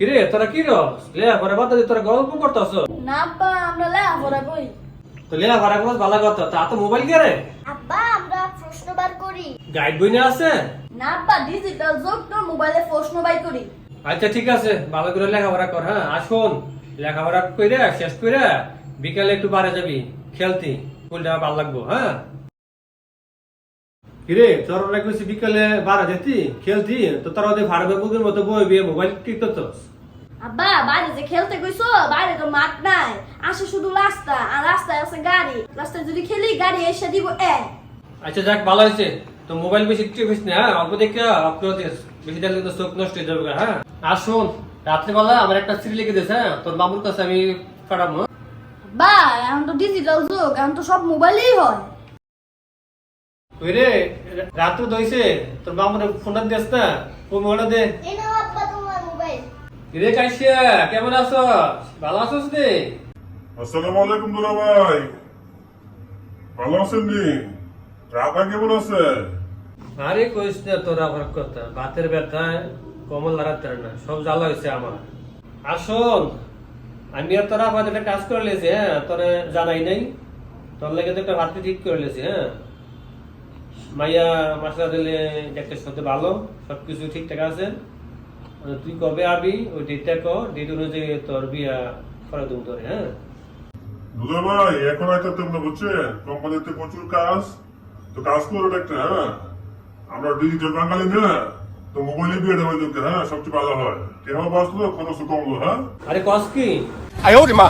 কিরে তোরা কি রস লেয়া পরে বাদ দিয়ে তোরা গল্প করতেছ? না আব্বা আমরা লেখাপড়া করি। তো লেয়া করস ভালো কথা তা তো মোবাইল কে রে আব্বা আমরা প্রশ্ন বার করি। গাইড বই না আছে? না আব্বা ডিজিটাল যুগ তো মোবাইলে প্রশ্ন বাই করি। আচ্ছা ঠিক আছে ভালো করে লেখাপড়া কর হ্যাঁ? আসুন লেখাপড়া কইরে শেষ কইরে বিকালে একটু বারে যাবি খেলতি ফুলটা ভালো লাগবো হ্যাঁ? কিরে তোর লাগছে বিকালে বারে যেতি খেলতি তো তোর ওদের ভাড়া বেগুদের মতো বই বিয়ে মোবাইল কি করতস আব্বা বাইরে যে খেলতে গইছো বাইরে তো মাঠ নাই। আসে শুধু রাস্তা আর রাস্তায় আছে গাড়ি। রাস্তায় যদি খেলি গাড়ি এসে দিব এ। আচ্ছা যাক ভালো হয়েছে। তো মোবাইল বেশি টিপিস না? হ্যাঁ অল্প দেখে অল্প দিস বেশি দেখলে তো চোখ নষ্ট হয়ে যাবে হ্যাঁ? আর শোন রাত্রিবেলা আমার একটা স্ত্রী লিখে দিস হ্যাঁ? তোর বাবুর কাছে আমি পাঠাবো হ্যাঁ? বা এখন তো ডিজিটাল যুগ এখন তো সব মোবাইলেই হয়। ওই রে রাত্রে দইছে তোর বাবুর ফোনটা দিস না ও মোবাইলটা দে এই নাও আব্বা তোমার মোবাইল রে কাইসিয়া কেমন আছো? ভালো আছোস রে আসসালামু আলাইকুম দুলা ভাই। ভালো আছেন নি? রাধা কেমন আছে? আরে কইস না তোর আবার কথা। বাতের ব্যথায় কমল না সব জ্বালা হয়েছে আমার। আসুন আমি আর তোরা আমাদের একটা কাজ করে লেছি হ্যাঁ? তোরে জানাই নাই। তোর লেগে তো একটা ভাত ঠিক করে লেছি হ্যাঁ? মাইয়া মাসলা দিলে সাথে ভালো সবকিছু ঠিকঠাক আছে। মানে তুই কবে আবি? ওই ডেটটা ক। ডেট অনুযায়ী তোর বিয়া করা দেবো তোর হ্যাঁ? দুলা ভাই এখন একটা তোমরা বুঝছেন কোম্পানিতে প্রচুর কাজ। তো কাজ করো একটা হ্যাঁ? আমরা ডিজিটাল বাঙালি না? তো মোবাইলে বিয়ে দেওয়া যোগ্য হ্যাঁ? সবচেয়ে ভালো হয়। কেন বাঁচলো খরচ কমলো হ্যাঁ? আরে কস কি? আয় মা।